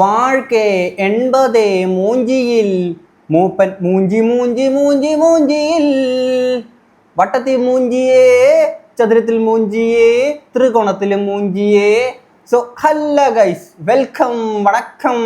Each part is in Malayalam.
വാഴ്ക്കേ എൺപത് മൂഞ്ചിയിൽ മൂപ്പൻ മൂഞ്ചി മൂഞ്ചി മൂഞ്ചി മൂഞ്ചിയിൽ. വട്ടത്തിൽ മൂഞ്ചിയേ ചതുരത്തിൽ മൂഞ്ചിയേ ത്രികോണത്തിൽ മൂഞ്ചിയേ. സോ ഹല്ല ഗൈസ് വെൽക്കം വണക്കം.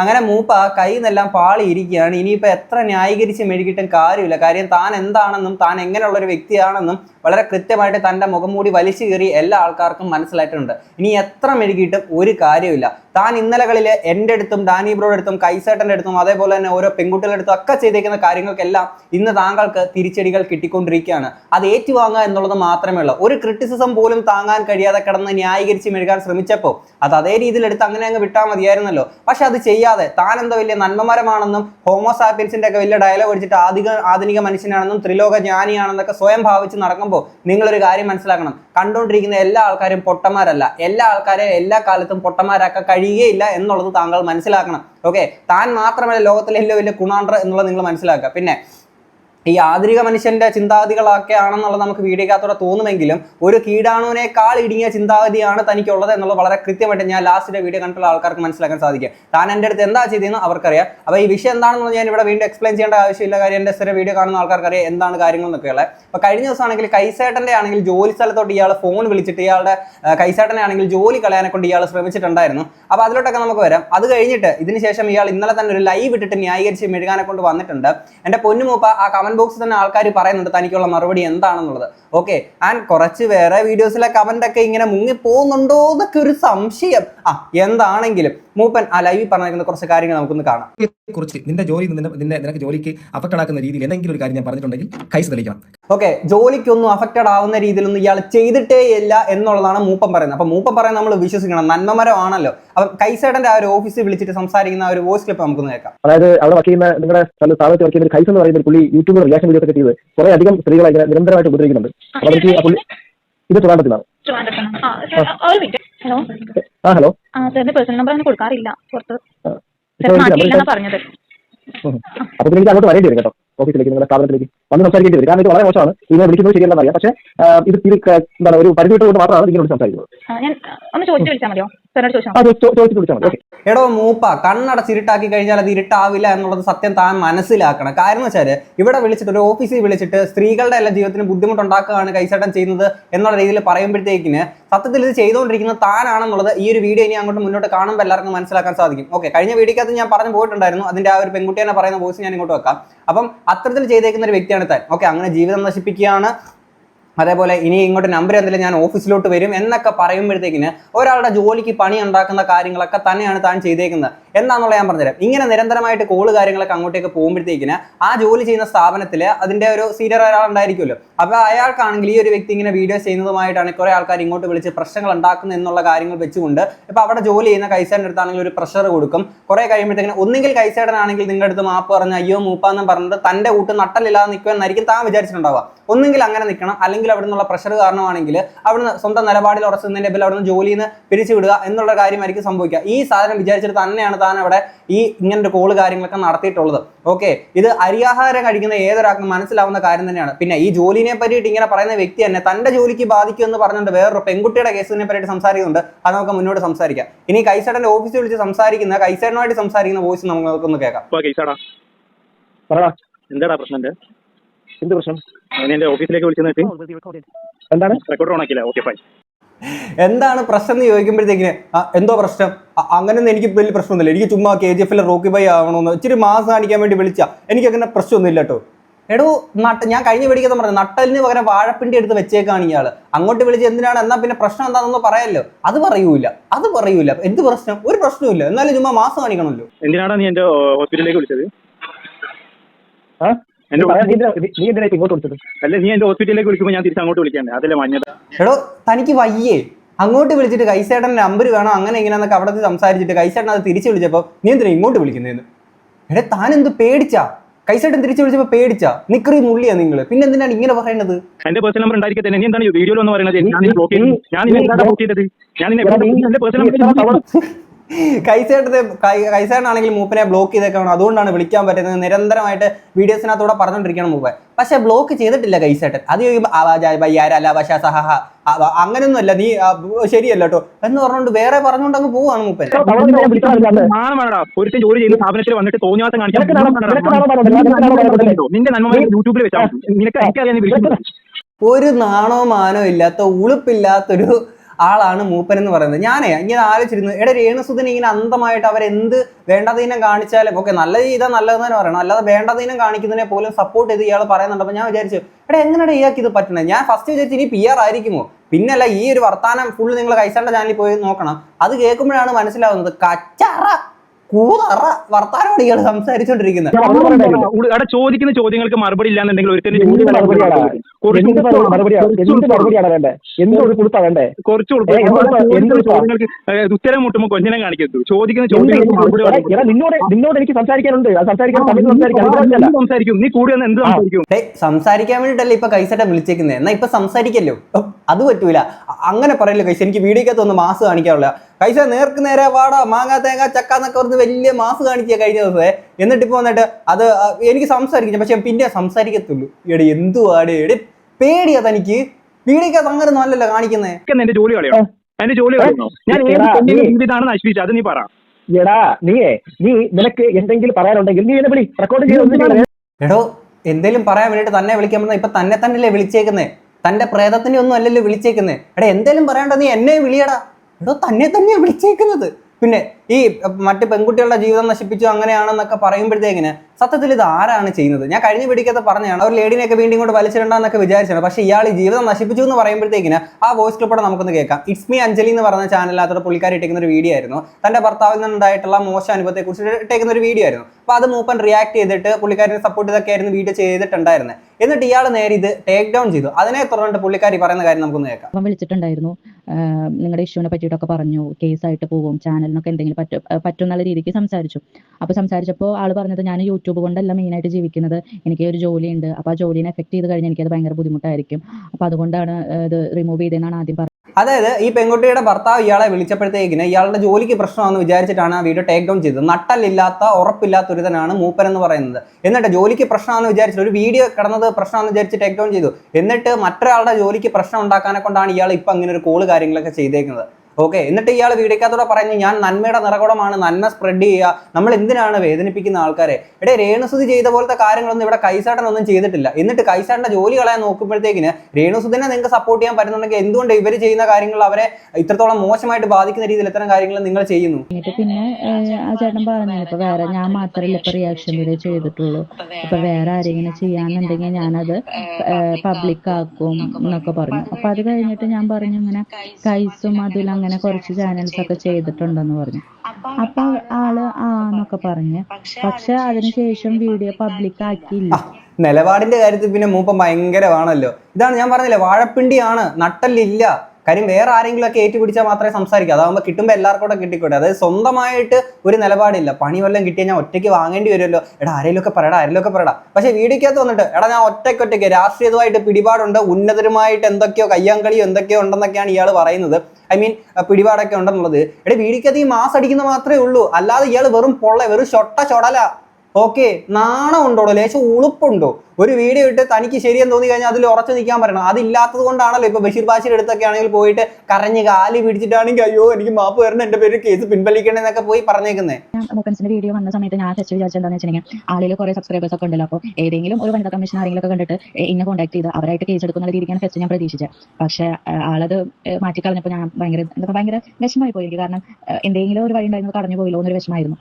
അങ്ങനെ മൂപ്പ കൈ നിന്നെല്ലാം പാളിയിരിക്കുകയാണ്. ഇനിയിപ്പോൾ എത്ര ന്യായീകരിച്ച് മെഴുകിയിട്ടും കാര്യമില്ല. കാര്യം താൻ എന്താണെന്നും താൻ എങ്ങനെയുള്ള ഒരു വ്യക്തിയാണെന്നും വളരെ കൃത്യമായിട്ട് തന്റെ മുഖം മൂടി വലിച്ചു കയറി എല്ലാ ആൾക്കാർക്കും മനസ്സിലായിട്ടുണ്ട്. ഇനി എത്ര മെഴുകിയിട്ടും ഒരു കാര്യമില്ല താൻ ഇന്നലകളിൽ എന്റെ അടുത്തും ഡാനി ബ്രോയുടെ അടുത്തും കൈസേട്ടന്റെ അടുത്തും അതേപോലെ തന്നെ ഓരോ പെൺകുട്ടികളുടെ അടുത്തും ഒക്കെ ചെയ്തേക്കുന്ന കാര്യങ്ങൾക്കെല്ലാം ഇന്ന് താങ്കൾക്ക് തിരിച്ചടികൾ കിട്ടിക്കൊണ്ടിരിക്കുകയാണ്. അത് ഏറ്റുവാങ്ങുക എന്നുള്ളത് മാത്രമേ ഉള്ളൂ. ഒരു ക്രിറ്റിസിസം പോലും താങ്ങാൻ കഴിയാതെ കിടന്ന് ന്യായീകരിച്ച് മെഴുകാൻ ശ്രമിച്ചപ്പോൾ അത് അതേ രീതിയിൽ എടുത്ത് അങ്ങനെ അങ്ങ് വിട്ടാൽ മതിയായിരുന്നല്ലോ. പക്ഷെ അത് ചെയ്യാതെ താൻ എന്തോ വലിയ നന്മമരമാണെന്നും ഹോമോസാപ്പിയൻസിന്റെ ഒക്കെ വലിയ ഡയലോഗ് അടിച്ചിട്ട് ആധിക ആധുനിക മനുഷ്യനാണെന്നും ത്രിലോക ജ്ഞാനിയാണെന്നൊക്കെ സ്വയം ഭാവിച്ച് നടക്കുമ്പോൾ നിങ്ങളൊരു കാര്യം മനസ്സിലാക്കണം. കണ്ടുകൊണ്ടിരിക്കുന്ന എല്ലാ ആൾക്കാരും പൊട്ടന്മാരല്ല. എല്ലാ ആൾക്കാരെയും എല്ലാ കാലത്തും പൊട്ടന്മാരാക്കാൻ കഴിയുകയില്ല എന്നുള്ളത് താങ്കൾ മനസ്സിലാക്കണം. ഓക്കെ താൻ മാത്രമല്ല ലോകത്തിലെ ഏറ്റവും വലിയ കുണാണ്ടർ എന്നുള്ളത് നിങ്ങൾ മനസ്സിലാക്കുക. പിന്നെ ഈ ആധുനിക മനുഷ്യന്റെ ചിന്താഗതികളൊക്കെ ആണെന്നുള്ളത് നമുക്ക് വീഡിയോക്കകത്തൂടെ തോന്നുമെങ്കിലും ഒരു കീടാണുവിനേക്കാൾ ഇടുങ്ങിയ ചിന്താഗതിയാണ് തനിക്കുള്ളത് എന്നുള്ളത് വളരെ കൃത്യമായിട്ട് ഞാൻ ലാസ്റ്റിന്റെ വീഡിയോ കണ്ടുള്ള ആൾക്കാർക്ക് മനസ്സിലാക്കാൻ സാധിക്കും. താൻ എന്റെ അടുത്ത് എന്താ ചെയ്തതെന്ന് അവർക്കറിയാം. അപ്പോൾ ഈ വിഷയം എന്താണെന്ന് ഞാൻ ഇവിടെ വീണ്ടും എക്സ്പ്ലെയിൻ ചെയ്യേണ്ട ആവശ്യമില്ല. കാര്യം എന്റെ സ്ഥിര വീഡിയോ കാണുന്ന ആൾക്കാർക്കറിയാം എന്താണ് കാര്യങ്ങൾ എന്നൊക്കെയുള്ളത് അപ്പോൾ കഴിഞ്ഞ ദിവസമാണെങ്കിൽ കൈസേട്ടന്റെ ആണെങ്കിൽ ജോലി സ്ഥലത്തോട്ട് ഇയാൾ ഫോൺ വിളിച്ചിട്ട് ഇയാളുടെ കൈസേട്ടനെ ആണെങ്കിൽ ജോലി കളയാനെ കൊണ്ട് ഇയാൾ ശ്രമിച്ചിട്ടുണ്ടായിരുന്നു. അപ്പോൾ അതിലോട്ടൊക്കെ നമുക്ക് വരാം. അത് കഴിഞ്ഞിട്ട് ഇതിനുശേഷം ഇയാൾ ഇന്നലെ തന്നെ ഒരു ലൈവ് ഇട്ടിട്ട് ന്യായീകരിച്ച് മെഴുകാനെ കൊണ്ട് വന്നിട്ടുണ്ട്. എന്റെ പൊന്നുമൂപ്പ ആ കമന്റ് ബോക്സിൽ തന്നെ ആൾക്കാർ പറയുന്നുണ്ട് തനിക്കുള്ള മറുപടി എന്താണെന്നുള്ളത്. ഓക്കെ ആൻഡ് കുറച്ച് വേറെ വീഡിയോസിലെ കമന്റ് ഒക്കെ ഇങ്ങനെ മുങ്ങി പോകുന്നുണ്ടോ എന്നൊക്കെ ഒരു സംശയം. ആ എന്താണെങ്കിലും മൂപ്പൻ ആ ലൈവിൽ പറഞ്ഞിരിക്കുന്ന കുറച്ച് കാര്യങ്ങൾ നമുക്കൊന്ന് കാണാം. കുറിച്ച് നിന്റെ ജോലി നിന്റെ നിന്നെ നിനക്ക് ജോലിക്ക് അഫക്റ്റഡ് ആക്കുന്ന രീതിയിൽ എന്തെങ്കിലും ഒരു കാര്യം ഞാൻ പറഞ്ഞിട്ടുണ്ടെങ്കിൽ കൈസ് തെളിയിക്കണം. ഓക്കെ ജോലിക്കൊന്നും അഫക്റ്റഡ് ആവുന്ന രീതിയിലൊന്നും ഇയാൾ ചെയ്തിട്ടേ ഇല്ല എന്നുള്ളതാണ് മൂപ്പൻ പറയുന്നത്. അപ്പൊ മൂപ്പൻ പറയുന്നത് നമ്മൾ വിശ്വസിക്കണം. നന്മമരമാണല്ലോ അപ്പം കൈസേടന്റെ ആ ഒരു ഓഫീസിൽ വിളിച്ചിട്ട് സംസാരിക്കുന്ന ആ ഒരു വോയിസ് ക്ലിപ്പ് നമുക്കൊന്ന് കേൾക്കാം. അതായത് അവിടെ വർക്ക് ചെയ്യുന്ന നിങ്ങളുടെ സ്ഥലത്ത് വർക്ക് ചെയ്യുന്ന ഒരു കൈസ് എന്ന് പറയുന്ന ഒരു പുള്ളി യൂട്യൂബിൽ റിയാക്ഷൻ വീഡിയോ ഒക്കെ ചെയ്ത് കുറെ അധികം സ്ത്രീകളെ ഇങ്ങനെ നിരന്തരമായിട്ട് ഉപദ്രവിക്കുന്നുണ്ട്. ആ പുള്ളി ഇത് ട്രിവാൻഡ്രത്തിലാണ് ഹലോ? ആ ഹലോ? ആ സാറിന്റെ പേഴ്സണൽ നമ്പർ അങ്ങനെ കൊടുക്കാറില്ല പുറത്ത്. പറഞ്ഞത്. അപ്പൊ എനിക്ക് അങ്ങോട്ട് വരേണ്ടി വരും കേട്ടോ. ഓഫീസിലേക്ക് നിങ്ങളുടെ സ്ഥാപനത്തിലേക്ക് വന്ന് സംസാരിക്കേണ്ടി വരും. കാരണം ഇത് വളരെ മോശമാണ്. ഇതിനെ വിളിക്കുന്നത് ശരിയല്ലെന്ന് അറിയാം. പക്ഷേ ഇത് ഇത് എന്താണ് ഒരു പരിധി വിട്ടുകൊണ്ട് മാത്രമാണ് ഇതിനോട് സംസാരിക്കുന്നത്. എടോ മൂപ്പ കണ്ണട ഇരുട്ടാക്കി കഴിഞ്ഞാൽ അത് ഇരുട്ടാവില്ല എന്നുള്ളത് സത്യം താൻ മനസ്സിലാക്കണം. കാരണം വെച്ചാൽ ഇവിടെ വിളിച്ചിട്ട് ഒരു ഓഫീസിൽ വിളിച്ചിട്ട് സ്ത്രീകളുടെ എല്ലാ ജീവിതത്തിന് ബുദ്ധിമുട്ടുണ്ടാക്കുകയാണ് കൈസേട്ടൻ ചെയ്യുന്നത് എന്നുള്ള രീതിയിൽ പറയുമ്പോഴത്തേക്കിന് സത്യത്തിൽ ഇത് ചെയ്തുകൊണ്ടിരിക്കുന്നത് താനാണെന്നുള്ളത് ഈ ഒരു വീഡിയോ ഇനി അങ്ങോട്ട് മുന്നോട്ട് കാണുമ്പോൾ എല്ലാവർക്കും മനസ്സിലാക്കാൻ സാധിക്കും. ഓക്കെ കഴിഞ്ഞ വീഡിയോക്കകത്ത് ഞാൻ പറഞ്ഞു പോയിട്ടുണ്ടായിരുന്നു. അതിന്റെ ആ ഒരു പെൺകുട്ടിയെ പറയുന്ന വോയിസ് ഞാൻ ഇങ്ങോട്ട് വെക്കാം. അപ്പം അത്തരത്തിൽ ചെയ്തേക്കുന്ന ഒരു വ്യക്തിയാണ് താൻ. ഓക്കെ അങ്ങനെ ജീവിതം നശിപ്പിക്കുകയാണ്. അതേപോലെ ഇനി ഇങ്ങോട്ട് നമ്പർ എന്തെങ്കിലും ഞാൻ ഓഫീസിലോട്ട് വരും എന്നൊക്കെ പറയുമ്പോഴത്തേക്കിന് ഒരാളുടെ ജോലിക്ക് പണി ഉണ്ടാക്കുന്ന കാര്യങ്ങളൊക്കെ തന്നെയാണ് താൻ ചെയ്തേക്കുന്നത്. എന്താണെന്നുള്ള ഞാൻ പറഞ്ഞുതരാം. ഇങ്ങനെ നിരന്തരമായിട്ട് കോൾ കാര്യങ്ങളൊക്കെ അങ്ങോട്ടേക്ക് പോകുമ്പോഴത്തേക്കിന് ആ ജോലി ചെയ്യുന്ന സ്ഥാപനത്തിൽ അതിന്റെ ഒരു സീനിയർ ഒരാൾ ഉണ്ടായിരിക്കുമല്ലോ അപ്പോൾ അയാൾക്കാണെങ്കിൽ ഈ ഒരു വ്യക്തി ഇങ്ങനെ വീഡിയോസ് ചെയ്യുന്നതുമായിട്ടാണ് കുറേ ആൾക്കാർ ഇങ്ങോട്ട് വിളിച്ച് പ്രശ്നങ്ങൾ ഉണ്ടാക്കുന്ന എന്നുള്ള കാര്യങ്ങൾ വെച്ചുകൊണ്ട് ഇപ്പോൾ അവിടെ ജോലി ചെയ്യുന്ന കൈസേന്റെ അടുത്താണെങ്കിൽ ഒരു പ്രഷർ കൊടുക്കും. കുറേ കഴിയുമ്പോഴത്തേക്കിന് ഒന്നുകിൽ കൈസേടനാണെങ്കിൽ നിങ്ങളുടെ അടുത്ത് മാപ്പ് പറഞ്ഞ് അയ്യോ മൂപ്പാന്നും പറഞ്ഞിട്ട് തന്റെ കൂട്ട് നട്ടലില്ലാതെ നിൽക്കുമെന്നായിരിക്കും താൻ വിചാരിച്ചിട്ടുണ്ടാവുക. ഒന്നുകിൽ അങ്ങനെ നിൽക്കണം. അല്ലെങ്കിൽ അവിടെ നിന്നുള്ള പ്രഷർ കാരണമാണെങ്കിൽ അവിടുന്ന് സ്വന്തം നിലപാടിൽ ഉറച്ചു നിന്നതിന്റെ പേരിൽ അവിടുന്ന് ജോലിയിൽ നിന്ന് പിരിച്ചു വിടുക എന്നുള്ള കാര്യമായിരിക്കും സംഭവിക്കുക. ഈ സാധനം വിചാരിച്ചിട്ട് തന്നെയാണ് താൻ അവിടെ ഈ ഇങ്ങനെ ഒരു കോൾ കാര്യങ്ങളൊക്കെ നടത്തിയിട്ടുള്ളത്. ഓക്കെ ഇത് അരിയാഹാരം കഴിക്കുന്ന ഏതൊരാൾക്കും മനസ്സിലാവുന്ന കാര്യം തന്നെയാണ്. പിന്നെ ഈ ജോലിനെ പറ്റിയിട്ട് ഇങ്ങനെ പറയുന്ന വ്യക്തി തന്നെ തന്റെ ജോലിക്ക് ബാധിക്കും എന്ന് പറഞ്ഞുകൊണ്ട് വേറൊരു പെൺകുട്ടിയുടെ കേസിനെ പറ്റിയിട്ട് സംസാരിക്കുന്നുണ്ട്. അത് നമുക്ക് മുന്നോട്ട് സംസാരിക്കാം. ഇനി കൈസേടന്റെ ഓഫീസിൽ വിളിച്ച് സംസാരിക്കുന്ന കൈസേടനുമായിട്ട് സംസാരിക്കുന്ന വോയിസ് നമുക്കൊന്ന് കേൾക്കാം. ഇപ്പൊ കേസാടാ പറടാ. എന്താടാ പ്രശ്നം എന്ത് പ്രശ്നം? എന്റെ ഓഫീസിലേക്ക് വിളിച്ചെന്നിട്ട് എന്താണ്? റെക്കോർഡർ ഓണാക്കില്ല ഓക്കെ ഫൈൻ എന്താണ് പ്രശ്നം എന്ന് ചോദിക്കുമ്പോഴത്തേക്കിന് എന്തോ പ്രശ്നം? അങ്ങനെയൊന്നും എനിക്ക് വലിയ പ്രശ്നമൊന്നുമില്ല. എനിക്ക് ചുമ്മാ കെ ജി എഫിലെ റോക്കി ബൈ ആവണമെന്ന് ഇച്ചിരി മാസം കാണിക്കാൻ വേണ്ടി വിളിച്ച. എനിക്ക് അങ്ങനെ പ്രശ്നമൊന്നുമില്ല കേട്ടോ. എടോ നട്ട ഞാൻ കഴിഞ്ഞ പിടിക്കുന്ന പറഞ്ഞു നട്ടലിന് പകരം വാഴപ്പിണ്ടി എടുത്ത് വെച്ചേക്കാണ് ഇയാൾ അങ്ങോട്ട് വിളിച്ച് എന്തിനാണ്? എന്നാ പിന്നെ പ്രശ്നം എന്താണെന്ന് പറയാമല്ലോ അത് പറയൂല. അത് പറയൂല. എന്ത് പ്രശ്നം? ഒരു പ്രശ്നവുമില്ല. എന്നാലും ചുമ്മാ മാസം കാണിക്കണമല്ലോ. എന്തിനാണ് നീ എന്റെ ഹോസ്പിറ്റലിലേക്ക് വിളിച്ചത്? അല്ല നീ എന്റെ ഹോസ്പിറ്റലിലേക്ക് വിളിക്കുമ്പോൾ ഞാൻ തിരിച്ച് അങ്ങോട്ട് വിളിക്കണ്ടേ? അതല്ലേ മാന്യത എടോ തനിക്ക് വയ്യേ. അങ്ങോട്ട് വിളിച്ചിട്ട് കൈസേട്ടൻ നമ്പർ വേണം? അങ്ങനെ ഇങ്ങനെന്നൊക്കെ അവിടെ സംസാരിച്ചിട്ട് കൈസേട്ടൻ അത് തിരിച്ചു വിളിച്ചപ്പോൾ നീ എന്തിനാ ഇങ്ങോട്ട് വിളിക്കുന്നതെന്ന് എടേ താൻ എന്ത് പേടിച്ചാ? കൈസേട്ടൻ തിരിച്ചു വിളിച്ചപ്പോ പേടിച്ചാ? നിക്കറി മുള്ളിയാ നിങ്ങൾ പിന്നെ എന്തിനാണ് ഇങ്ങനെ പറയുന്നത് എന്റെ പേഴ്സണൽ നമ്പർ ഉണ്ടായിരിക്കെ തന്നെ. നീ എന്താണ് വീഡിയോയിൽ ഒന്ന് പറയുന്നത് ഞാൻ ബ്ലോക്ക് ഞാൻ നിന്നെ എന്താണ് ബ്ലോക്ക് ചെയ്തത്. ഞാൻ നിന്നെ എവിടെ എന്റെ പേഴ്സണൽ നമ്പർ കൈസേട്ടത്തെ കൈസേട്ടനാണെങ്കിൽ മൂപ്പനെ ബ്ലോക്ക് ചെയ്തേക്കാണ്? അതുകൊണ്ടാണ് വിളിക്കാൻ പറ്റുന്നത്. നിരന്തരമായിട്ട് വീഡിയോസിനകത്തൂടെ പറഞ്ഞുകൊണ്ടിരിക്കണം മൂപ്പൻ. പക്ഷെ ബ്ലോക്ക് ചെയ്തിട്ടില്ല കൈസേട്ടൻ. അത് ചോദിക്കുമ്പോൾ പക്ഷേ ബയ്യാര അല്ല പക്ഷ സഹ അ- അങ്ങനെയൊന്നുമല്ല. നീ ശരിയല്ല കേട്ടോ എന്ന് പറഞ്ഞുകൊണ്ട് വേറെ പറഞ്ഞുകൊണ്ട് അങ്ങ് പോവാണ് മൂപ്പൻ. ജോലി സ്ഥാപനത്തിൽ വന്നിട്ട് കാണിക്കാൻ നിന്റെ നന്മ യൂട്യൂബിൽ വെച്ചാൽ മതി. നിനക്ക് എനിക്കറിയാൻ നീ ഒരു നാണോ മാനോ ഇല്ലാത്ത ഉളുപ്പില്ലാത്തൊരു ആളാണ് മൂപ്പൻ എന്ന് പറയുന്നത്. ഞാനേ ഇങ്ങനെ ആലോചിച്ചിരുന്നു. എടാ രേണുസുദിനെ ഇങ്ങനെ അന്തമായിട്ട് അവരെന്ത് വേണ്ടാതീനം കാണിച്ചാലും ഓക്കെ നല്ല ചെയ്താൽ നല്ലതെന്ന് തന്നെ പറയണം. അല്ലാതെ വേണ്ടാതീനം കാണിക്കുന്നതിനെ പോലും സപ്പോർട്ട് ചെയ്ത് ഇയാൾ പറയുന്നുണ്ട്. ഞാൻ വിചാരിച്ചു എടാ എങ്ങനെയാണ് ഇയാൾക്ക് ഇത് പറ്റണേ ഞാൻ ഫസ്റ്റ് വിചാരിച്ചു ഇനി പി ആർ ആയിരിക്കുമോ? പിന്നല്ല ഈ ഒരു വർത്താനം ഫുള്ള് നിങ്ങൾ കൈസാണ്ട ചാനലിൽ പോയി നോക്കണം. അത് കേൾക്കുമ്പോഴാണ് മനസ്സിലാവുന്നത് കച്ചറ കൂതറ വർത്താനമാണ് ഇയാൾ സംസാരിച്ചുകൊണ്ടിരിക്കുന്നത് ഞാൻ അവിടെ ചോദിക്കുന്ന ചോദ്യങ്ങൾക്ക് മറുപടി ഇല്ലാന്നുണ്ടെങ്കിൽ ഒരു കുറച്ച് ഉത്തരം കൊഞ്ഞനെ കാണിക്കരുത്. ചോദിക്കുന്ന നിന്നോട് നിന്നോട് എനിക്ക് സംസാരിക്കാനുണ്ട്. സംസാരിക്കാൻ സംസാരിക്കും. നീ കൂടി വന്ന് എന്ത്. സംസാരിക്കും? വേണ്ടിയിട്ടല്ലേ ഇപ്പൊ കൈസട്ട വിളിച്ചേക്കുന്നത് എന്നാ ഇപ്പൊ സംസാരിക്കല്ലോ. അത് പറ്റൂല. അങ്ങനെ പറയല്ലോ കൈസ? എനിക്ക് വീഡിയോക്കകത്ത് ഒന്ന് മാസ് കാണിക്കാറില്ല കൈസ നേർക്ക് നേരെ വാടാ മാങ്ങ തേങ്ങ ചക്ക എന്നൊക്കെ പറഞ്ഞ് വലിയ മാസ് കാണിക്കുക കഴിഞ്ഞ ദിവസമേ. എന്നിട്ട് ഇപ്പൊ വന്നിട്ട് അത് എനിക്ക് സംസാരിക്കും പക്ഷെ പിന്നെ സംസാരിക്കത്തുള്ളൂ. എടി എന്തുവാടേ? എടി പേടിയാ തനിക്ക് പീഡിക്കാത്ത അങ്ങനെ നല്ലല്ല കാണിക്കുന്നേ. ഒക്കെ എന്റെ ജോലി കളിയോ എന്റെ ജോലി ഞാൻ ജീവിതമാണ് നശിപ്പിച്ചത്? അത് നീ പറ. എടാ നീയേ നീ നിനക്ക് എന്തെങ്കിലും പറയാനുണ്ടെങ്കിൽ നീ എന്നെ വിളി. റെക്കോർഡ് ചെയ്ത് എടോ എന്തേലും പറയാൻ വേണ്ടിട്ട് തന്നെ വിളിക്കാൻ പറഞ്ഞാൽ ഇപ്പൊ തന്നെ തന്നെയല്ലേ വിളിച്ചേക്കുന്നേ? തന്റെ പ്രേതത്തിന്റെ ഒന്നും അല്ലല്ലോ വിളിച്ചേക്കുന്നേ. എടാ എന്തേലും പറയാണ്ടോ നീ? എന്നെ വിളിയടാ. എടോ തന്നെ തന്നെയാ വിളിച്ചേക്കുന്നത്. പിന്നെ ഈ മറ്റ് പെൺകുട്ടികളുടെ ജീവിതം നശിപ്പിച്ചു അങ്ങനെയാണെന്നൊക്കെ പറയുമ്പോഴത്തേക്കിന് സത്യത്തിൽ ഇത് ആരാണ് ചെയ്യുന്നത്? ഞാൻ കഴിഞ്ഞ പിടിക്കത്തെ പറഞ്ഞാണ് ഒരു ലേഡിനെയൊക്കെ വീണ്ടും കൊണ്ട് വലിച്ചിട്ടുണ്ടെന്നൊക്കെ വിചാരിച്ചാണ്. പക്ഷേ ഇയാൾ ജീവിതം നശിപ്പിച്ചു എന്ന് പറയുമ്പോഴത്തേക്കിന് ആ വോയിസ് ക്ലിപ്പോടെ നമുക്കൊന്ന് കേൾക്കാം. ഇറ്റ്സ് മീ അഞ്ജലി എന്ന് പറയുന്ന ചാനലിനകത്തോടെ പുള്ളിക്കാരി ഇട്ടേക്കുന്ന ഒരു വീഡിയോ ആയിരുന്നു. തന്റെ ഭർത്താവിൽ നിന്നുണ്ടായിട്ടുള്ള മോശം അനുഭവത്തെ കുറിച്ച് ഇട്ടേക്കുന്ന ഒരു വീഡിയോ ആയിരുന്നു. അപ്പോൾ അത് മൂപ്പൻ റിയാക്ട് ചെയ്തിട്ട് പുള്ളിക്കാരനെ സപ്പോർട്ട് ഇതൊക്കെ ആയിരുന്നു വീഡിയോ ചെയ്തിട്ടുണ്ടായിരുന്നത് എന്നിട്ട് ഇയാൾ നേരെ ഇത് ടേക്ക് ഡൗൺ ചെയ്തു. അതിനെ തുടർന്ന് പുള്ളിക്കാരി പറയുന്ന കാര്യം നമുക്കൊന്ന് കേൾക്കാം. അവൻ വിളിച്ചിട്ടുണ്ടായിരുന്നു. നിങ്ങളുടെ ഇഷ്യൂനെ പറ്റിയിട്ടൊക്കെ പറഞ്ഞു. കേസായിട്ട് പോകും. ചാനലിനൊക്കെ എന്തെങ്കിലും പറ്റും പറ്റും എന്നുള്ള രീതിക്ക് സംസാരിച്ചു. അപ്പോൾ സംസാരിച്ചപ്പോൾ ആൾ പറഞ്ഞത് ഞാൻ യൂട്യൂബ് കൊണ്ടല്ല മെയിനായിട്ട് ജീവിക്കുന്നത്. എനിക്ക് ഒരു ജോലിയുണ്ട്. അപ്പോൾ ആ ജോലിനെ എഫക്ട് ചെയ്ത് കഴിഞ്ഞാൽ എനിക്കത് ഭയങ്കര ബുദ്ധിമുട്ടായിരിക്കും. അപ്പോൾ അതുകൊണ്ടാണ് ഇത് റിമൂവ് ചെയ്തതെന്നാണ് ആദ്യം പറഞ്ഞത്. അതായത് ഈ പെൺകുട്ടിയുടെ ഭർത്താവ് ഇയാളെ വിളിച്ചപ്പോഴത്തേക്കിന് ഇയാളുടെ ജോലിക്ക് പ്രശ്നമാണെന്ന് വിചാരിച്ചിട്ടാണ് ആ വീഡിയോ ടേക്ക് ഡൗൺ ചെയ്തത്. നട്ടല്ലില്ലാത്ത ഉറപ്പില്ലാത്ത ഒരുതനാണ് മൂപ്പൻ എന്ന് പറയുന്നത്. എന്നിട്ട് ജോലിക്ക് പ്രശ്നമാണെന്ന് വിചാരിച്ചിട്ട് ഒരു വീഡിയോ കിടന്നത് പ്രശ്നമാണെന്ന് വിചാരിച്ച് ടേക്ക് ഡൗൺ ചെയ്തു. എന്നിട്ട് മറ്റൊരാളുടെ ജോലിക്ക് പ്രശ്നം ഉണ്ടാക്കാനെ കൊണ്ടാണ് ഇയാൾ ഇപ്പം അങ്ങനെ ഒരു കോൾ കാര്യങ്ങളൊക്കെ ചെയ്തേക്കുന്നത്. ഓക്കെ എന്നിട്ട് ഇയാൾ വീഡിയോക്കകത്തൂടെ പറഞ്ഞു ഞാൻ നന്മയുടെ നിറകുടമാണ് നന്മ സ്പ്രെഡ് ചെയ്യുക. നമ്മൾ എന്തിനാണ് വേദനിപ്പിക്കുന്ന ആൾക്കാരെ? എടേ രേണുസുതി ചെയ്ത പോലത്തെ കാര്യങ്ങളൊന്നും ഇവിടെ കൈസാട്ടൻ ഒന്നും ചെയ്തിട്ടില്ല. എന്നിട്ട് കൈസാട്ടന്റെ ജോലി കളയാൻ നോക്കുമ്പോഴത്തേക്കിന് രേണുസുദിനെ നിങ്ങൾക്ക് സപ്പോർട്ട് ചെയ്യാൻ പറ്റുന്നുണ്ടെങ്കിൽ എന്തുകൊണ്ട് ഇവർ ചെയ്യുന്ന കാര്യങ്ങൾ അവരെ ഇത്രത്തോളം മോശമായിട്ട് ബാധിക്കുന്ന രീതിയിൽ ഇത്തരം കാര്യങ്ങൾ നിങ്ങൾ ചെയ്യുന്നു? പിന്നെ ആ ചേട്ടൻ പറഞ്ഞു ഇപ്പൊ വേറെ ഞാൻ മാത്രമല്ല ഇപ്പൊ റിയാക്ഷൻ വീഡിയോ ചെയ്തിട്ടുള്ളൂ. ഇപ്പൊ വേറെ ആരെങ്കിലും ചെയ്യാന്നുണ്ടെങ്കിൽ ഞാനത് പബ്ലിക് ആക്കും എന്നൊക്കെ പറഞ്ഞു. അപ്പൊ അത് കഴിഞ്ഞിട്ട് ഞാൻ പറഞ്ഞു ഇങ്ങനെ കൈസും അതിൽ കുറച്ച് ചാനൽസ് ഒക്കെ ചെയ്തിട്ടുണ്ടെന്ന് പറഞ്ഞു. അപ്പൊ ആൾ ആ എന്നൊക്കെ പറഞ്ഞ്. പക്ഷെ അതിനുശേഷം വീഡിയോ പബ്ലിക് ആക്കിയില്ല. നിലപാടിന്റെ കാര്യത്തിൽ പിന്നെ മൂപ്പം ഭയങ്കരമാണല്ലോ ഇതാണ് ഞാൻ പറഞ്ഞില്ലേ വാഴപ്പിണ്ടിയാണ് നട്ടല്ലില്ല. കാര്യം വേറെ ആരെങ്കിലും ഒക്കെ ഏറ്റുപിടിച്ചാൽ മാത്രമേ സംസാരിക്കൂ. അതാകുമ്പോൾ കിട്ടുമ്പോൾ എല്ലാവർക്കും കൂടെ കിട്ടിക്കോട്ടെ അതായത് സ്വന്തമായിട്ട് ഒരു നിലപാടില്ല. പണി വല്ലതും കിട്ടിയാൽ ഞാൻ ഒറ്റയ്ക്ക് വാങ്ങേണ്ടി വരുമല്ലോ. എടാ ആരെങ്കിലും ഒക്കെ പറയടാ ആരെങ്കിലും ഒക്കെ പറയടാ. പക്ഷേ വീടിക്കകത്ത് വന്നിട്ട് എടാ ഞാൻ ഒറ്റയ്ക്ക് ഒറ്റയ്ക്ക് രാഷ്ട്രീയമായിട്ട് പിടിപാടുണ്ട്. ഉന്നതരുമായിട്ട് എന്തൊക്കെയോ കയ്യാങ്കളിയോ എന്തൊക്കെയോ ഉണ്ടെന്നൊക്കെയാണ് ഇയാൾ പറയുന്നത്. ഐ മീൻ പിടിപാടൊക്കെ ഉണ്ടെന്നുള്ളത്. എടാ വീടിക്കകത്ത് ഈ മാസ് അടിക്കുന്ന മാത്രമേ ഉള്ളൂ. അല്ലാതെ ഇയാൾ വെറും പൊള്ള വെറും ചൊട്ട ചൊടല. ഓക്കെ നാണം ഉണ്ടോ ലേശം ഉളുപ്പുണ്ടോ? ഒരു വീഡിയോ ഇട്ട് തനിക്ക് ശരിയെന്ന് തോന്നി കഴിഞ്ഞാൽ അതിൽ ഉറച്ചു നിൽക്കാൻ പറയണം. അതില്ലാത്തത് കൊണ്ടാണല്ലോ ഇപ്പൊ ബഷീർ ബാഷിയുടെ അടുത്തൊക്കെ ആണെങ്കിൽ പോയിട്ട് കരഞ്ഞ് കാലി പിടിച്ചിട്ടാണെങ്കിൽ അയ്യോ എനിക്ക് മാപ്പ് വരണം എന്റെ പേര് കേസ് പിൻവലിക്കണമെന്നൊക്കെ പോയി പറഞ്ഞേക്കുന്നേ. ഞാൻ മൂപ്പൻസിന്റെ വീഡിയോ വന്ന സമയത്ത് ഞാൻ ഫസ്റ്റ് വിചാരിച്ചത് എന്താണെന്ന് വെച്ചിട്ടുണ്ടെങ്കിൽ ആളിൽ കുറെ സബ്സ്ക്രൈബേഴ്സ് ഒക്കെ ഉണ്ടല്ലോ. അപ്പോൾ ഏതെങ്കിലും ഒരു വനിതാ കമ്മീഷൻ ആരെങ്കിലും ഒക്കെ കണ്ടിട്ട് എന്നെ കോൺടാക്ട് ചെയ്ത് അവരായിട്ട് കേസ് എടുക്കുന്ന രീതിക്കാണ് ഫസ്റ്റ് ഞാൻ പ്രതീക്ഷിച്ചത് പക്ഷെ ആളത് മാറ്റിക്കളഞ്ഞപ്പോൾ ഞാൻ ഭയങ്കര ഭയങ്കര വിഷമമായി പോയി കാരണം എന്തെങ്കിലും ഒരു വഴി ഉണ്ടായിരുന്നു കടഞ്ഞു പോയില്ലോ എന്നൊരു വിഷമായിരുന്നു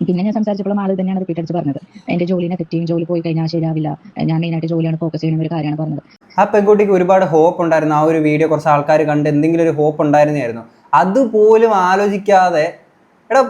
പിന്നെ ഞാൻ സംസാരിച്ചപ്പോഴും ആൾ തന്നെയാണ് റിപ്പീറ്റ് അടിച്ച് പറഞ്ഞത്. എന്റെ ജോലിനെ പറ്റിയും ജോലി പോയി കഴിഞ്ഞാൽ ശരിയാവില്ല. ഞാൻ മെയിനായിട്ട് ജോലിയാണ് ഫോക്കസ് ചെയ്യുന്ന ഒരു കാര്യമാണ് പറഞ്ഞത്. ആ പെൺകുട്ടിക്ക് ഒരുപാട് ഹോപ്പ് ഉണ്ടായിരുന്നു. ആ ഒരു വീഡിയോ കുറച്ച് ആൾക്കാർ കണ്ട് എന്തെങ്കിലും ഒരു ഹോപ്പ് ഉണ്ടായിരുന്നായിരുന്നു അതുപോലും ആലോചിക്കാതെ എടാ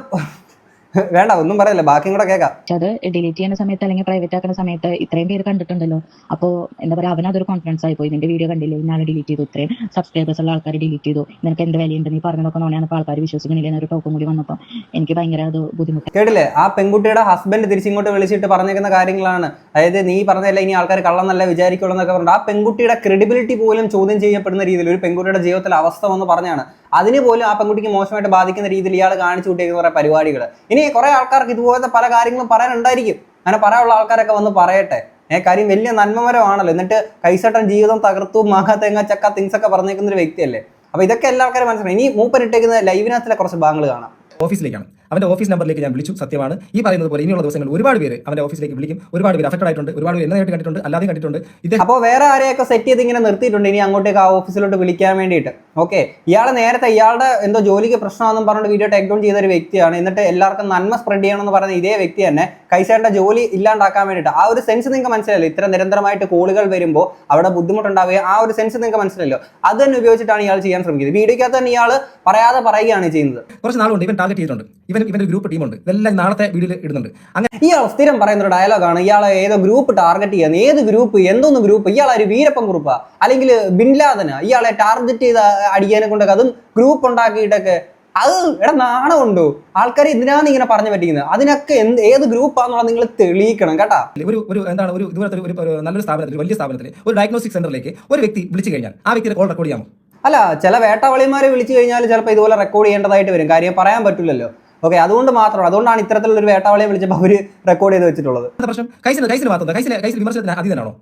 വേണ്ട ഒന്നും പറയല്ല ബാക്കി കൂടെ കേൾക്കാം. അത് ഡിലീറ്റ് ചെയ്യുന്ന സമയത്ത് അല്ലെങ്കിൽ പ്രൈവറ്റ് ആക്കുന്ന സമയത്ത് ഇത്രയും പേര് കണ്ടിട്ടുണ്ടല്ലോ. അപ്പോൾ എന്താ പറയുക അവനതൊരു കോൺഫിഡൻസ് ആയി പോയി. നിന്റെ വീഡിയോ കണ്ടില്ലേ? ഇന്നാണ് ഡിലീറ്റ് ചെയ്തു. ഇത്രയും സബ്സ്ക്രൈബേഴ്സ് ഉള്ള ആൾക്കാർ ഡിലീറ്റ് ചെയ്തു. നിനക്ക് എന്ത് വിലയുണ്ട്? നീ പറഞ്ഞതൊക്കെ നോണെയാണ് ഇപ്പോൾ ആൾക്കാർ വിശ്വസിക്കുന്നില്ല എന്നൊരു ടോക്കും കൂടി വന്നപ്പോൾ എനിക്ക് ഭയങ്കര അത് ബുദ്ധിമുട്ട്. കേട്ടില്ലേ? ആ പെൺകുട്ടിയുടെ ഹസ്ബൻഡ് തിരിച്ചിങ്ങോട്ട് വിളിച്ചിട്ട് പറഞ്ഞേക്കുന്ന കാര്യങ്ങളാണ്. അതായത് നീ പറഞ്ഞല്ല ഇനി ആൾക്കാർ കള്ളം നല്ല വിചാരിക്കുള്ളൂ എന്നൊക്കെ പറഞ്ഞു ആ പെൺകുട്ടിയുടെ ക്രെഡിബിലിറ്റി പോലും ചോദ്യം ചെയ്യപ്പെടുന്ന രീതിയിൽ ഒരു പെൺകുട്ടിയുടെ ജീവിതത്തിലെ അവസ്ഥ വന്ന് പറഞ്ഞാണ്. അതിന് പോലും ആ പെൺകുട്ടിക്ക് മോശമായിട്ട് ബാധിക്കുന്ന രീതിയിൽ ഇയാൾ കാണിച്ചു കൂട്ടിയേക്കുന്ന കുറെ പരിപാടികൾ. ഇനി കുറെ ആൾക്കാർക്ക് ഇതുപോലത്തെ പല കാര്യങ്ങളും പറയാനുണ്ടായിരിക്കും. അങ്ങനെ പറയാനുള്ള ആൾക്കാരൊക്കെ വന്ന് പറയട്ടെ. ഏ കാര്യം വലിയ നന്മമരമാണല്ലോ. എന്നിട്ട് കൈസട്ടൻ ജീവിതം തകർത്തു മാങ്ങ തേങ്ങ ചക്ക തിങ്സ് ഒക്കെ പറഞ്ഞേക്കുന്ന ഒരു വ്യക്തിയല്ലേ. അപ്പൊ ഇതൊക്കെ എല്ലാ ആൾക്കാരും മനസ്സിലായി ഇനി മൂപ്പരിട്ടേക്കുന്ന ലൈവിനകത്തിലെ കുറച്ച് ഭാഗങ്ങൾ കാണാം. ഓഫീസിലേക്കാണ് അവന്റെ ഓഫീസ് നമ്പറിലേക്ക് ഞാൻ വിളിച്ചു. സത്യമാണ്. ഈ പറയുന്നത് പോലെ ഇനിയുള്ള ദിവസങ്ങളിൽ ഒരുപാട് പേര് അവന്റെ ഓഫീസിലേക്ക് വിളിക്കും. ഒരുപാട് പേര് അഫക്റ്റഡ് ആയിട്ടുണ്ട്. ഒരുപാട് പേര് എന്നതായിട്ട് കണ്ടിട്ടുണ്ട് അല്ലാതെ കണ്ടിട്ടുണ്ട്. ഇത് അപ്പോൾ വേറെ ആരെയൊക്കെ സെറ്റ് ചെയ്ത് ഇങ്ങനെ നിർത്തിയിട്ടുണ്ട്? ഇനി അങ്ങോട്ടേക്ക് ആ ഓഫീസിലോട്ട് വിളിക്കാൻ വേണ്ടിയിട്ട്. ഓക്കെ ഇയാൾ നേരത്തെ ഇയാളുടെ എന്തോ ജോലിക്ക് പ്രശ്നമാണെന്നും പറഞ്ഞിട്ട് വീഡിയോ ടേക്ക് ഡൗൺ ചെയ്ത ഒരു വ്യക്തിയാണ്. എന്നിട്ട് എല്ലാവർക്കും നന്മ സ്പ്രെഡ് ചെയ്യണമെന്ന് പറയുന്ന ഇതേ വ്യക്തി തന്നെ കൈസേട്ട ജോലി ഇല്ലാണ്ടാക്കാൻ വേണ്ടിയിട്ട്. ആ ഒരു സെൻസ് നിങ്ങൾക്ക് മനസ്സിലായില്ല? ഇത്ര നിരന്തരമായിട്ട് കോളുകൾ വരുമ്പോൾ അവിടെ ബുദ്ധിമുട്ടുണ്ടാവുക ആ ഒരു സെൻസ് നിങ്ങൾക്ക് മനസ്സിലല്ലോ അത് തന്നെ ഉപയോഗിച്ചിട്ടാണ് ഇയാൾ ചെയ്യാൻ ശ്രമിക്കുന്നത്. വീഡിയോക്കകത്ത് തന്നെ ഇയാൾ പറയാതെ പറയുകയാണ് ചെയ്യുന്നത്. കുറച്ച് നാളുകൊണ്ട് ഇവൻ ടാർഗറ്റ് ചെയ്തിട്ടുണ്ട്. ഇവൻ ഇവന്റെ ഗ്രൂപ്പ് ടീമുണ്ട്. ഇതെല്ലാം നാളത്തെ വീഡിയോയിൽ ഇടുന്നുണ്ട്. അങ്ങനെ ഇയാൾ സ്ഥിരം പറയുന്ന ഒരു ഡയലോഗാണ് ഇയാളെ ഏതോ ഗ്രൂപ്പ് ടാർഗറ്റ് ചെയ്യുന്നത് ഏത് ഗ്രൂപ്പ് എന്തോന്ന് ഗ്രൂപ്പ് ഇയാൾ ഒരു വീരപ്പൻ ഗ്രൂപ്പാ അല്ലെങ്കിൽ ബിൻലാദന ഇയാളെ ടാർഗറ്റ് ചെയ്ത് അടിക്കാനെ കൊണ്ടൊക്കെ അതും ഗ്രൂപ്പ് ഉണ്ടാക്കിയിട്ടൊക്കെ അത് എടാ നാണമുണ്ടോ? ആൾക്കാർ ഇതിനാണ് ഇങ്ങനെ പറഞ്ഞു പറ്റിക്കുന്നത്? അതിനൊക്കെ എന്ത് ഏത് ഗ്രൂപ്പാന്നുള്ളത് നിങ്ങൾ തെളിയിക്കണം കേട്ടാ. ഒരു ഒരു എന്താണ് ഒരു ഇതുപോലത്തെ ഒരു നല്ലൊരു സ്ഥാപനത്തിൽ വലിയ സ്ഥാപനത്തിൽ ഒരു ഡയഗ്നോസ്റ്റിക് സെന്ററിലേക്ക് ഒരു വ്യക്തി വിളിച്ചു കഴിഞ്ഞാൽ ആ വ്യക്തിയുടെ കോൾ റെക്കോർഡ് ചെയ്യാമോ? അല്ല ചില വേട്ടവളിമാരെ വിളിച്ചു കഴിഞ്ഞാൽ ചിലപ്പോൾ ഇതുപോലെ റെക്കോർഡ് ചെയ്യേണ്ടതായിട്ട് വരും. കാര്യം പറയാൻ പറ്റില്ലല്ലോ. ഓക്കെ അതുകൊണ്ട് മാത്രം അതുകൊണ്ടാണ് ഇത്തരത്തിലുള്ള ഒരു വേട്ടവളിയെ വിളിച്ചപ്പോൾ അവർ റെക്കോർഡ് ചെയ്ത് വെച്ചിട്ടുള്ളത്. പ്രശ്നം? കൈസിന് കൈസിന് മാത്രം കൈസിന് കൈസിന് വിമർശനത്തിന് അതീതനാണോ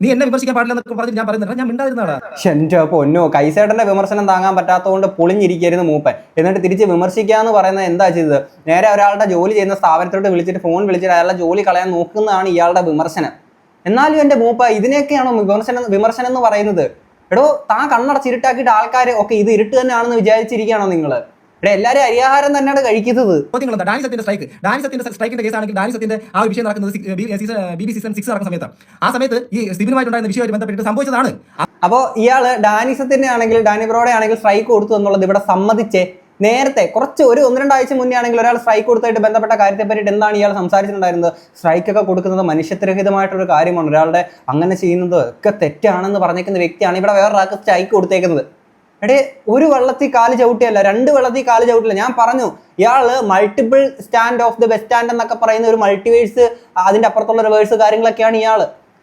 നീ എന്നെ വിമർശിക്കാൻ പാടില്ല എന്നൊക്കെ ഞാൻ പറയുന്നില്ല ഞാൻ എന്റെ പൊന്നോ കൈസേട്ടന്റെ വിമർശനം താങ്ങാൻ പറ്റാത്തതുകൊണ്ട് പൊളിഞ്ഞിരിക്കരുത് മൂപ്പൻ. എന്നിട്ട് തിരിച്ച് വിമർശിക്കാന്ന് പറയുന്നത് എന്താ ചെയ്തത്? നേരെ ഒരാളുടെ ജോലി ചെയ്യുന്ന സ്ഥാപനത്തോട്ട് വിളിച്ചിട്ട് ഫോൺ വിളിച്ചിട്ട് അയാളുടെ ജോലി കളയാൻ നോക്കുന്നതാണ് ഇയാളുടെ വിമർശനം. എന്നാലും എന്റെ മൂപ്പ ഇതിനെയൊക്കെയാണോ വിമർശനം വിമർശനം എന്ന് പറയുന്നത്? എടോ താൻ കണ്ണടച്ചിരുട്ടാക്കിയിട്ട് ആൾക്കാർ ഒക്കെ ഇത് ഇരുട്ട് തന്നെയാണെന്ന് വിചാരിച്ചിരിക്കുകയാണോ നിങ്ങൾ എടേ എല്ലാവരും അരിയാഹാരം തന്നെയാണ് കഴിക്കുന്നത്. ചോദ്യങ്ങൾ ഡാനിസത്തിന്റെ സ്ട്രൈക്ക് ഡാനിസത്തിന്റെ സ്ട്രൈക്കിന്റെ കേസ് ആണെങ്കിൽ ഡാനിസത്തിന്റെ ആ ഒരു വിഷയം നടക്കുന്നത് ബി ബി സീസൺ സിക്സ് നടക്കുന്ന സമയത്ത്. ആ സമയത്ത് ഈ സിബിനുമായിട്ടുണ്ടായിരുന്ന വിഷയമായിട്ട് ബന്ധപ്പെട്ട് സംഭവിച്ചതാണ്. അപ്പോൾ ഇയാൾ ഡാനിസത്തിന്റെ ആണെങ്കിൽ ഡാനി ബ്രോയുടെ ആണെങ്കിൽ സ്ട്രൈക്ക് കൊടുത്തു എന്നുള്ളത് ഇവിടെ സമ്മതിച്ചേ നേരത്തെ കുറച്ച് ഒരു ഒന്ന് രണ്ടാഴ്ച മുന്നേ ആണെങ്കിൽ ഒരാൾ സ്ട്രൈക്ക് കൊടുത്തായിട്ട് ബന്ധപ്പെട്ട കാര്യത്തെ പറ്റിയിട്ട് എന്താണ് ഇയാൾ സംസാരിച്ചിട്ടുണ്ടായിരുന്നത്? സ്ട്രൈക്ക് ഒക്കെ കൊടുക്കുന്നത് മനുഷ്യത്വരഹിതമായിട്ടൊരു കാര്യമാണ്. ഒരാളുടെ അങ്ങനെ ചെയ്യുന്നത് ഒക്കെ തെറ്റാണെന്ന് പറഞ്ഞേക്കുന്ന വ്യക്തിയാണ് ഇവിടെ വേറൊരാൾക്ക് സ്ട്രൈക്ക് കൊടുത്തേക്കുന്നത്. എടേ ഒരു വള്ളത്തിൽ കാൽ ചവിട്ടിയല്ല രണ്ട് വള്ളത്തിൽ കാൽ ചവിട്ടില്ല. ഞാൻ പറഞ്ഞു ഇയാൾ multiple stand of the best stand എന്നൊക്കെ പറയുന്ന ഒരു മൾട്ടിവേഴ്സ് അതിന്റെ അപ്പുറത്തുള്ള റിവേഴ്സ് കാര്യങ്ങളൊക്കെയാണ് ഇയാൾ.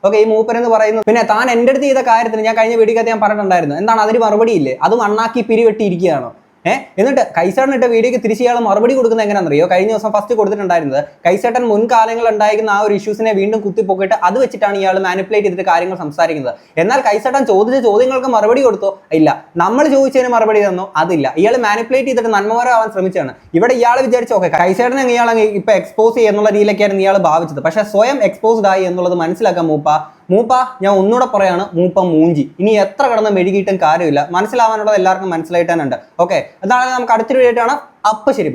ഓക്കെ ഈ മൂപ്പൻ എന്ന് പറയുന്നത്. പിന്നെ താൻ എന്റെ അടുത്ത് ചെയ്ത കാര്യത്തിന് ഞാൻ കഴിഞ്ഞ വീടിക്കകത്ത് ഞാൻ പറഞ്ഞിട്ടുണ്ടായിരുന്നു. എന്താണ് അതിന് മറുപടി ഇല്ലേ അതും അണ്ണാക്കി പിരിവെട്ടിയിരിക്കുകയാണോ. ഏഹ് എന്നിട്ട് കൈസേട്ടൻ ഇട്ട വീഡിയോക്ക് തിരിച്ച് മറുപടി കൊടുക്കുന്നത് എങ്ങനെയാണെന്നറിയോ? കഴിഞ്ഞ ദിവസം ഫസ്റ്റ് കൊടുത്തിട്ടുണ്ടായിരുന്നത് കൈസേട്ടൻ മുൻകാലങ്ങൾ ഉണ്ടായിരുന്ന ആ ഒരു ഇഷ്യൂസിനെ വീണ്ടും കുത്തിപ്പൊക്കിട്ട് അത് വെച്ചിട്ടാണ് ഇയാൾ മാനിപ്പുലേറ്റ് ചെയ്തിട്ട് കാര്യങ്ങൾ സംസാരിക്കുന്നത്. എന്നാൽ കൈസേട്ടൻ ചോദിച്ച ചോദ്യങ്ങൾക്ക് മറുപടി കൊടുത്തോ? ഇല്ല. നമ്മൾ ചോദിച്ചതിന് മറുപടി തന്നോ? അതില്ല. ഇയാൾ മാനിപ്പുലേറ്റ് ചെയ്തിട്ട് നന്മകരമാവാൻ ശ്രമിച്ചാണ് ഇവിടെ ഇയാൾ വിചാരിച്ചു ഓക്കെ കൈസേട്ടനെ ഇയാൾ ഇപ്പൊ എക്സ്പോസ് ചെയ്യുന്നുള്ള രീതിയിലൊക്കെയായിരുന്നു ഇയാൾ ഭാവിച്ചത്. പക്ഷെ സ്വയം എക്സ്പോസ്ഡ് ആയി എന്നുള്ളത് മനസ്സിലാക്കാൻ മൂപ്പ മൂപ്പ ഞാൻ ഒന്നുകൂടെ പറയാണ് മൂപ്പ മൂഞ്ചി. ഇനി എത്ര കടന്ന് മെഴുകിയിട്ടും കാര്യമില്ല. മനസ്സിലാവാനുള്ളത് എല്ലാവർക്കും മനസ്സിലായിട്ടാനുണ്ട് ഓക്കെ എന്താണെങ്കിൽ നമുക്ക് അടുത്തൊരു വീഡിയോ ആണ് അപ്പ് ശരി